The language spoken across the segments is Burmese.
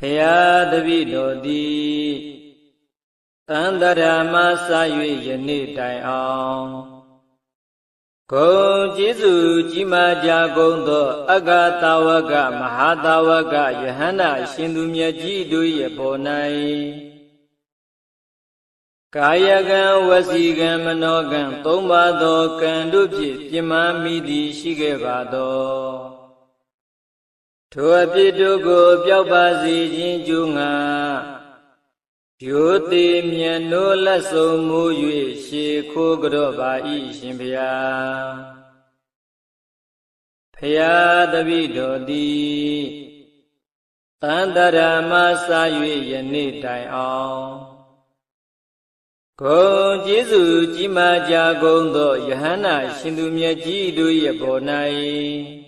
ဖရာတပိတော်သည်တန်တရာမစ၍ယနေ့တိုင်အောင်ဂုံကျေးဇူးကြီးမားကြကုန်သော အဂတာဝကမဟာတာဝကယဟန္တာရှင်သူမြတ်ကြီးတို့၏ပေါ်၌ကာယကံဝစီကံမနောကံသုံးပါးသောကံတို့ဖြင့်ပြမမိသည်ရှိခဲ့ပါသော ထိုအဖြစ်တို့ကို ပြောက်ပါစေခြင်းကျူးငါယိုတိမြတ်နိုးလက်ဆုံးမူ၍ရှေခိုးကြော့ပါ၏ရှင်ဖျားဖျားတပိတော်သည်တန်တရာမစာ၍ယနေ့တိုင်အောင်ဂုံကျေးဇူးကြီးမားကြကုန်သောယဟန္တာရှင်သူမြတ်ကြီးတို့၏ပေါ်၌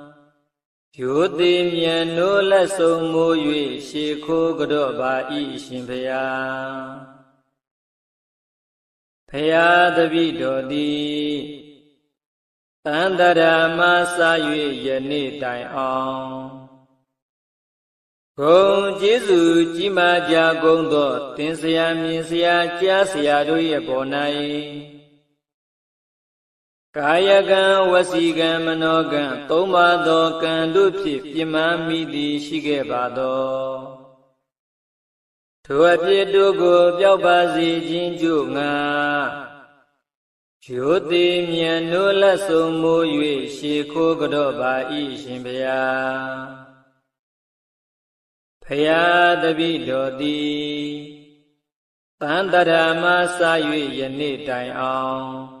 ယိုတိမြတ်နိုးလက်ဆုံးမူ၍ရှေခိုးကြော့ပါ၏ရှင်ဖျားဖျားတပိတော်သည်တန်တရာမစ၍ယနေ့တိုင်အောင်ဂုံကျေးဇူးကြီးမားကြကုန်သောတင်ဆရာမြင်ဆရာကြားဆရာတို့ရဲ့ပေါ်၌ ကာယကံဝစီကံမနောကံသုံးပါသောကံတို့ဖြင့်ပြမမိသည်ရှိခဲ့ပါသောထိုအဖြစ်တို့ကိုပြောက်ပါစေခြင်းကြို့ငါရိုတိမြတ်နိုးလက်ဆုံးမူ၍ရှေခိုးကြော့ပါ၏ရှင်ဗျာဖယားတပိတော်သည်တန်တရာမစ၍ယနေ့တိုင်အောင်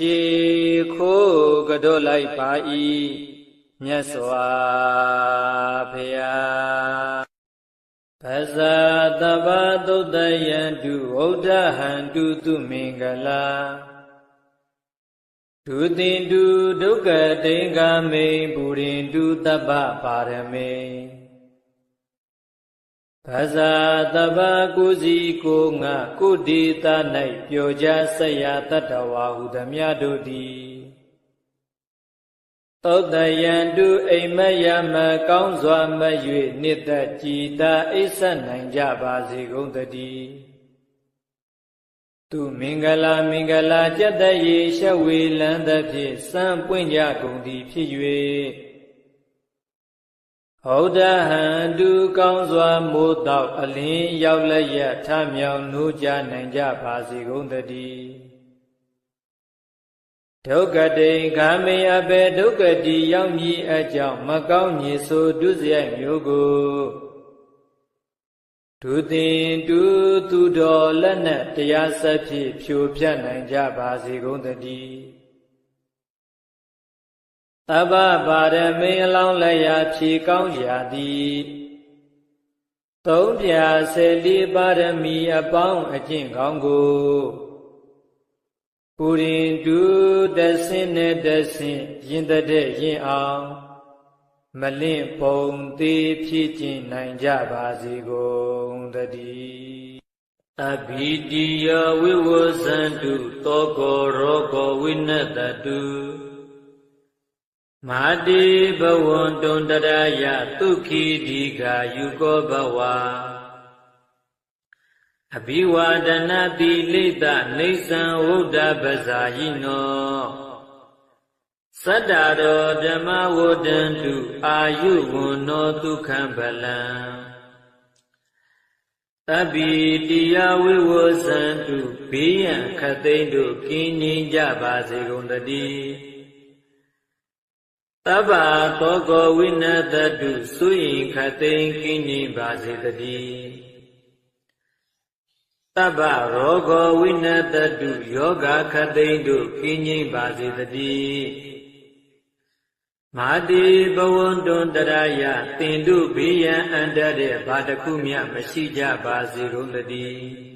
ရှေခိုးကြော့လိုက်ပါ၏မြတ်စွာဘုရားပဇာတဗ္ဗသုတ်တယံတုဝုဒ္ဓဟံတုသူမင်္ဂလာဒုတိတုဒုက္ကတိင်္ဂမိပုရိန္တုတပ္ပပါရမေ ပဇာတဗ္ဗကုစီကိုငါကုဒေတာ၌ပြောကြဆက်ရတတ္တဝါဟုသမျှတို့သည်သောတယံတုအိမ်မယမကောင်းစွာမ၍နိတ္တကြည်တာအိဆတ်နိုင်ကြပါစေကုန်တည်းသူမင်္ဂလာမင်္ဂလာကြက်တရေရှဝေလန်းသဖြင့်စံပွင့်ကြကုန်သည်ဖြစ်၍ ဟောဒဟံတုကောင်းစွာမိုးတော့အလင်းရောက်လက်ရထမြောင်နိုးကြနိုင်ကြပါစေကုန်တည်းဒုက္ကတိခာမေအဘေဒုက္ကတိရောက်မည်အကြောင်းမကောင်းညေဆိုဒုစရိုက်မျိုးကိုဒုသိင်တူသူတော်လက်နဲ့တရားဆက်ဖြင့်ဖြိုပြနိုင်ကြပါစေကုန်တည်း တပ္ပပါရမေအလောင်းလည်းရာဖြေကောင်းရာသည်သုံးပြဆယ်လေးပါရမီအပေါင်းအကျင့်ကောင်းကိုပူရင်တူတဆင်းနဲ့တဆင်းရင်တဲ့ရင်အောင်မလင့်ပုံသေးဖြစ်ကျင်နိုင်ကြပါစေကုန်တည်းအဘိတိယဝိဝဇန္တုတောကောရောကောဝိနတတု မာတိဘဝန္တုံတရယသုခိဒီဃာယုကောဘဝအဘိဝါဒနာတိလိတနေသံဝုဒ္ဓပဇာယိနောသတ္တရောဓမ္မဝဒ္ဒန္တုအာယုဝန္နောဒုက္ခံဗလံတပိတိယဝိဝဇန္တုဘေးရန်ခသိမ့်တို့ကင်းငြိမ်းကြပါစေကုန်တည်း တဗ္ဗသောကောဝိနတတုသုယင်ခသိမ့်ကင်းငြိမ်းပါစေတည်းတပ္ပရောဂောဝိနတတုယောဂခသိမ့်တို့ကင်းငြိမ့်ပါစေတည်းမာတိဘဝန္တုံတရာယတင်တို့ဘေးရန်အန္တတဲ့ဘာတခုမျှမရှိကြပါစေကုန်တည်း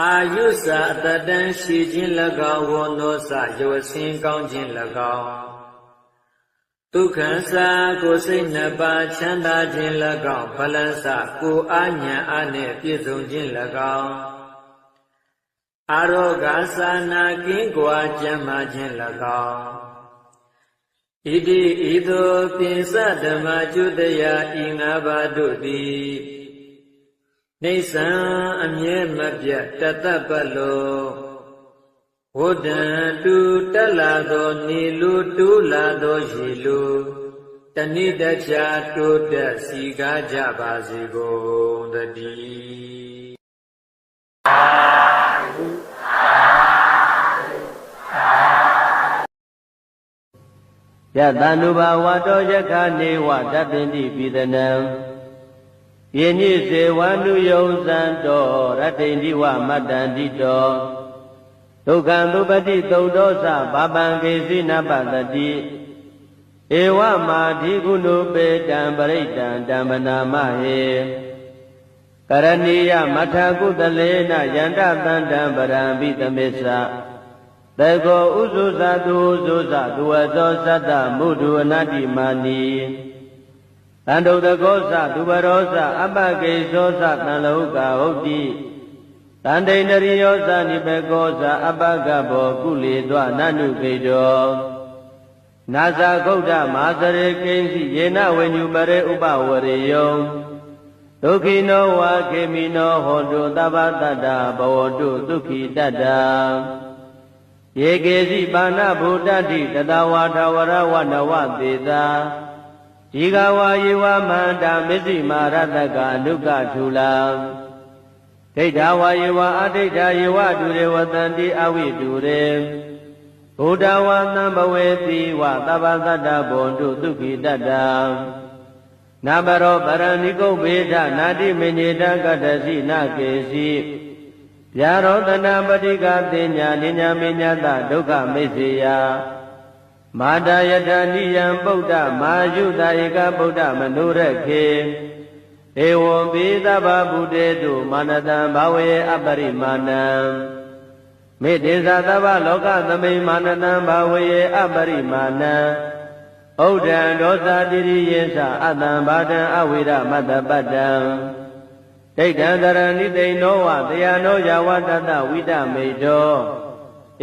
အာယုစာအတတန်ရှိခြင်း၎င်းဝန္နောစယောစင်ကောင်းခြင်း၎င်းဒုက္ခစာကိုစိတ်နှစ်ပါးချမ်းသာခြင်း၎င်းဗလစကိုအာညာအားနှင့်ပြည့်စုံခြင်း၎င်းအာရောဂါသာနာကင်းကွာကျမ်းမာခြင်း၎င်းဣတိဤသို့ပိစဓမ္မကျွတရာဤငါးပါးတို့သည် နေဆံအမြဲမပြတ်တသက်ပတ်လုံးဝဒ္ဒံတူတက်လာသောနေလူတူးလာသောရေလူတဏိတချာတိုးတက်စီကားကြပါစေကုန်တည်းယတန္တုဘာဝတောယခနေဝတတ္တိပိဒနံ ယင်းညိစေဝန္တုယုံစံတောရတ္တိတိဝမတ္တန္တိတောဒုက္ခံသုပတိသုတ်တောသဘာပံကေစိနပတတိဧဝမာဓိကုဏုပေတံပရိတံဓမ္မနာမဟေကရဏီယမထကုတလေနယန္တတန္တံပရံပိသမေသတေကောဥဇုဇတုဥဇုဇသူဝသောသတ္တမုဒုအနတ္တိမာနီ တန္တုတကောသသူဘရောသအပကေသောသတန်လောကဟုတ်တိတန္တိန္ဒရိယောသနိဘေကောသအပကဘောကုလေသောနနုကေတောနာဇာဂௌဒမာစရေကိဉ္စီယေနဝေညုပရေဥပဝရေယောဒုက္ခိနောဝါခေမိနောဟောတုသဗ္ဗတတ္တဘဝတုဒုက္ခိတတ္တယေကေစီပါဏဗုဒ္ဓတိတတဝါထဝရဝနဝသေတာ ဒီကဝါယေဝမန္တာမစ္စည်းမာရတကအနုကထူလာဒိဋ္ဌဝါယေဝအဒိဋ္ဌယေဝတူရေဝတန္တိအဝိတူရေဘုဒ္ဓဝါသံဘဝေတိဝသဗ္ဗသတ္တဘွန်တုဒုက္ခိတတ္တနာမရောပရဏိကုတ်ဘေဒနာတိမညေတကတ္တစီနကေစီဗျာရောတနာပတိကတင်ညာနိညာမညတဒုက္ခမိစ္ဆေယ မာတာယထာနိယံပုဒ္ဓမာယုတဧကဗုဒ္ဓမနုရခေဧဝံပိသဗ္ဗဗုတေတုမာနတံဘာဝေအပရိမာဏံမေတေဇာသဗ္ဗလောကသမိမာနတံဘာဝေအပရိမာဏံဩဒံဒောသတိရိယေသအတံဘာတံအဝိရမတ္တပတ္တံဒိဋ္ဌံတရဏိသိဏောဝတရားနောယဝတတဝိတမေတော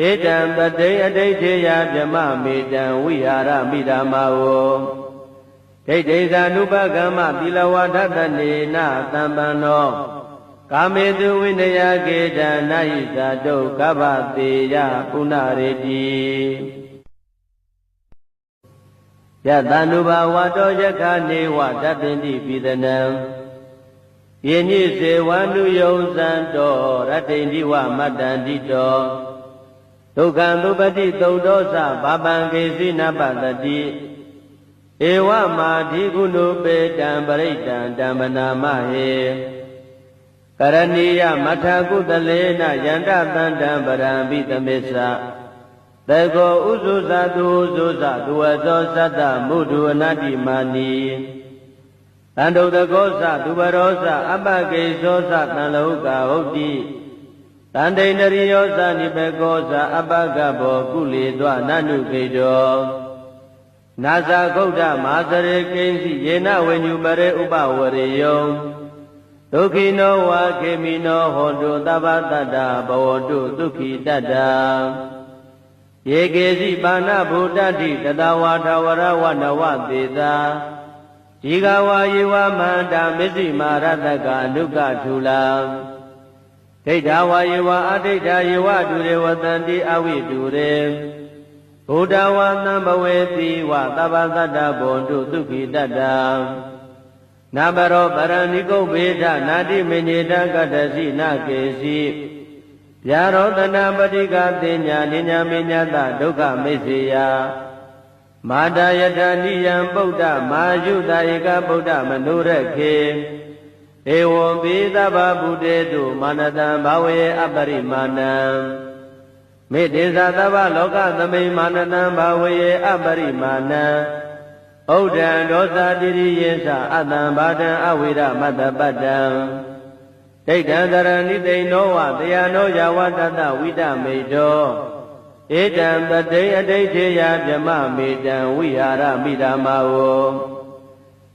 ဧတံပတိအဋိဋ္ဌေယဗြမမေတံဝိဟာရမိဓမ္မာဝဒိဋ္ဌိဇာနုပကမ္မသီလဝဒတနေနသံပန္နောကာမေတုဝိနယကေတံနာဟိဇာတုကဗ္ဗတေယပုဏ္ဏရေတိယတန္တုဘာဝတောယခနေဝတတ္တိပိဒနံယင်းညိစေဝန္တုယုံစံတောရတ္တိတိဝမတ္တန္တိတော ဒုက္ခံသုပတိသုတ်တောသဘာပံကေစိနပတတိဧဝမာဓိကုဏုပေတံပရိတံဓမ္မနာမဟေကရဏီယမထကုတလေနယန္တတန္တံပရံပိသမေသတေကောဥဇုဇတုဥဇုဇသူဝသောသတ္တမုဒုအနတ္တိမာနီတန္တုတကောသသူဘရောသအပကေသောသတန်လောကဟုတ်တိ တန္တိန္ဒရိယောသနိဘေကောသအပကဘောကုလေသောနနုကေတောနာဇာဂௌဒမာစရေကိဉ္စီယေနဝေညုပရေဥပဝရေယောဒုက္ခိနောဝါခေမိနောဟောတုသဗ္ဗတတ္တဘဝတုဒုက္ခိတတ္တယေကေစီပါဏဗုဒ္ဓတိတတဝါထဝရဝနဝသေတာဒီကဝါယေဝမန္တာမစ္စည်းမာရတကအနုကထူလာ ဒိဋ္ဌဝါယေဝအဒိဋ္ဌယေဝတူရေဝတန္တိအဝိတူရေဘုဒ္ဓဝါသံဘဝေတိဝသဗ္ဗသတ္တဘွန်တုဒုက္ခိတတ္တနာဘရောပရဏိကုတ်ဘေဒနာတိမညေတကတ္တစီနကေစီဗျာရောတနာပฏิကတင်ညာနိညာမေညာတဒုက္ခမိစေယမာတာယထာနိယံပုဒ္ဓမာယုတာဧကဗုဒ္ဓမနုရခေ ဧဝံပိသဗ္ဗဗုတေတုမာနတံဘာဝေအပရိမာဏံမေတ္တေသသဗ္ဗလောကသမိမာနတံဘာဝေအပရိမာဏံဩဒံဒောသတိရိယေသအတံဘာဒံအဝိရမတ္တပတ္တံဒိဋ္ဌံတရဏိသိဏောဝတယနောယဝတတဝိတမေတောဧတံတတိအဋိဋ္ဌေယဗြမမေတံဝိဟာရမိဓမ္မာဝ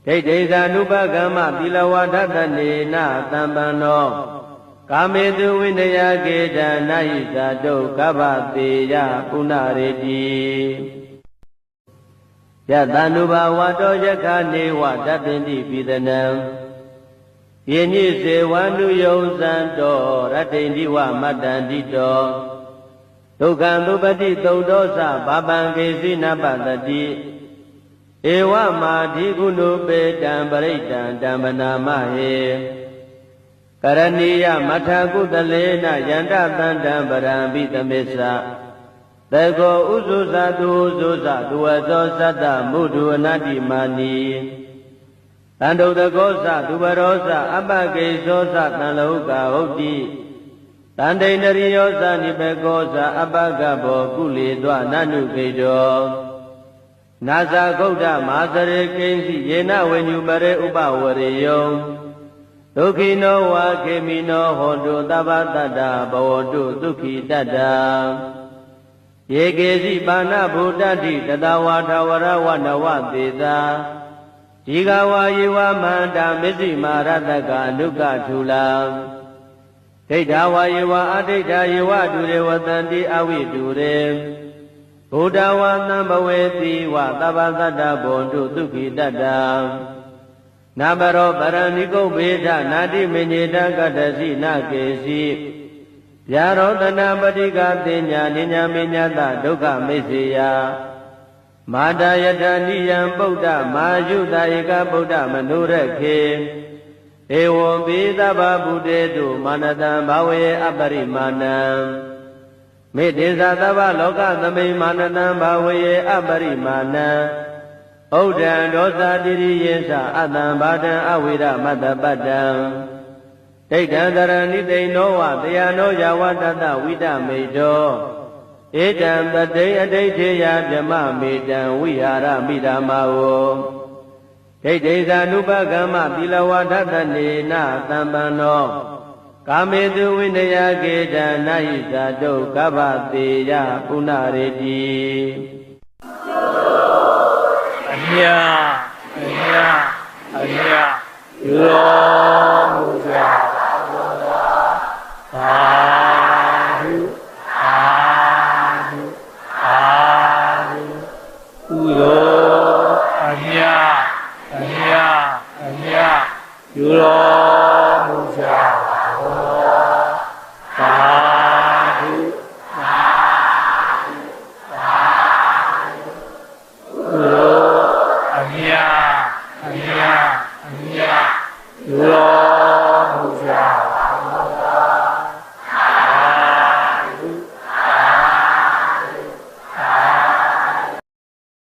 ဒိဋ္ဌိသ ानु ပကမ္မသီလဝဒတနေနသံပန္နောကာမေတုဝိနယကေတနာဟိဇာတုကဗ္ဗတေယပုဏ္ဏရေတိယတ ानु ဘာဝတောယက္ခနေဝတတ္တိပိသနံယေညိစေဝန္တုယုံစံတောရတ္တိန္ဒီဝမတ္တန္တိတောဒုက္ခံသုပတိသုတ်သောသဘာပံကေစီနပတတိ ဧဝမာဓိကုဏုပေတံပရိတံဓမ္မနာမဟေကရဏီယမထကုတလေနယန္တတန္တံပရံပိသမေသသေကောဥဇုဇတုဥဇုဇသူဝသောသတ္တမုဒုအနတ္တိမာနီတန္တုတကောသသူဘရောသအပကေသောသတန်လောကဟုတ်တိတန္တိန္ဒရိယောသနိဘေကောသအပကဘောကုလေသောနနုကေတော နာဇာဂௌဒမာသရေကိဉ္စီယေနဝေညုပရေဥပဝရေယောဒုက္ခိနောဝါခေမိနောဟောတုသဗ္ဗတတ္တဘဝတုဒုက္ခိတတ္တယေကေစီပါဏဗုဒ္ဓတိတတဝါထဝရဝနဝသေသာဒီကဝါယေဝမန္တာမစ္စည်းမာရတကအနုကထူလာဒိဋ္ဌဝါယေဝအဒိဋ္ဌယေဝတူရေဝတန္တိအဝိတူရေ ဘုဒ္ဓဝါသံဘဝေတိဝသဗ္ဗသတ္တဘွန်တုဒုက္ခိတတ္တနာဘရောပရဏိကုတ်ဘေဒနာတိမညေတကတ္တစီနကေစီဗျာရောတနာပฏิကတင်ညာနိညာမေညာတဒုက္ခမိတ်စေယမာတာယထာနိယံပုဒ္ဓမာယုတာဧကဗုဒ္ဓမနုရခေဧဝံပိသဗ္ဗဗုတေတုမာနတံဘာဝေအပရိမာဏံ မေတ္တေသသဗ္ဗလောကသမိမာနတံဘာဝေအပရိမာဏံဩဒံဒောသတိရိယေသအတံဘာဒံအဝိရမတ္တပတ္တံဒိဋ္ဌံတရဏိသိဏောဝတယနောယဝတတဝိတမေတောဧတံတတိအဋိဋ္ဌေယဗြမမေတံဝိဟာရမိဓမ္မာဝဒိဋ္ဌိသာနုပကမ္မသီလဝဒတနေနသံပန္နော ကာမေတုဝိနယကေတနာဟိဇာတုကဗ္ဗတေယပုဏ္ဏရေတိအမြအမြအမြယောမူဇာ